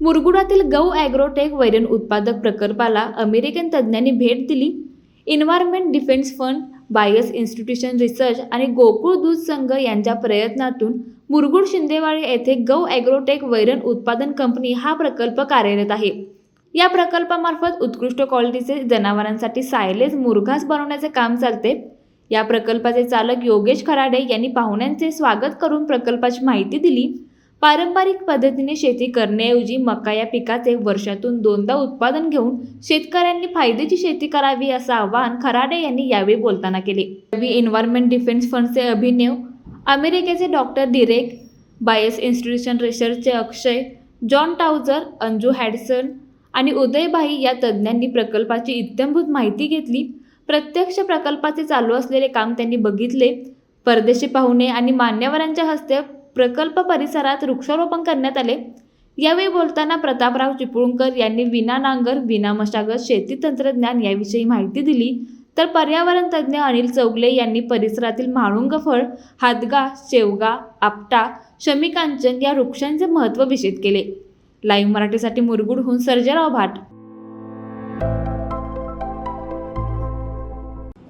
मुरगुडातील गौ ॲग्रोटेक वैरण उत्पादक प्रकल्पाला अमेरिकन तज्ज्ञांनी भेट दिली. Environment defence fund bias institution research आणि गोकुळ दूध संघ यांच्या प्रयत्नातून मुरगुड शिंदेवाडी येथे गौ ॲग्रोटेक वैरण उत्पादन कंपनी हा प्रकल्प कार्यरत आहे. या प्रकल्पामार्फत उत्कृष्ट क्वालिटीचे जनावरांसाठी सायलेज मुरघास बनवण्याचे काम चालते. या प्रकल्पाचे चालक योगेश खराडे यांनी पाहुण्यांचे स्वागत करून प्रकल्पाची माहिती दिली. पारंपरिक पद्धतीने शेती करण्याऐवजी मका या पिकाचे वर्षातून दोनदा उत्पादन घेऊन शेतकऱ्यांनी फायद्याची शेती करावी असं आवाहन खराडे यांनी यावेळी बोलताना केले. रवी एन्व्हायरमेंट डिफेन्स फंडचे अभिनव अमेरिकेचे डॉक्टर डिरेक बायस इन्स्टिट्यूशन रिसर्चचे अक्षय जॉन टाउजर अंजू हॅडसन आणि उदयभाई या तज्ज्ञांनी प्रकल्पाची इत्यंभूत माहिती घेतली. प्रत्यक्ष प्रकल्पाचे चालू असलेले काम त्यांनी बघितले. परदेशी पाहुणे आणि मान्यवरांच्या हस्ते प्रकल्प परिसरात वृक्षारोपण करण्यात आले. यावेळी बोलताना प्रतापराव चिपळूणकर यांनी विना नांगर विना मशागत शेती तंत्रज्ञान याविषयी माहिती दिली. तर पर्यावरण तज्ज्ञ अनिल चौगले यांनी परिसरातील म्हाळुंग फळ हादगा शेवगा आपटा शमीकांचन या वृक्षांचे महत्त्व विषित केले. लाईव्ह मराठीसाठी मुरगुडहून सर्जेराव भाट.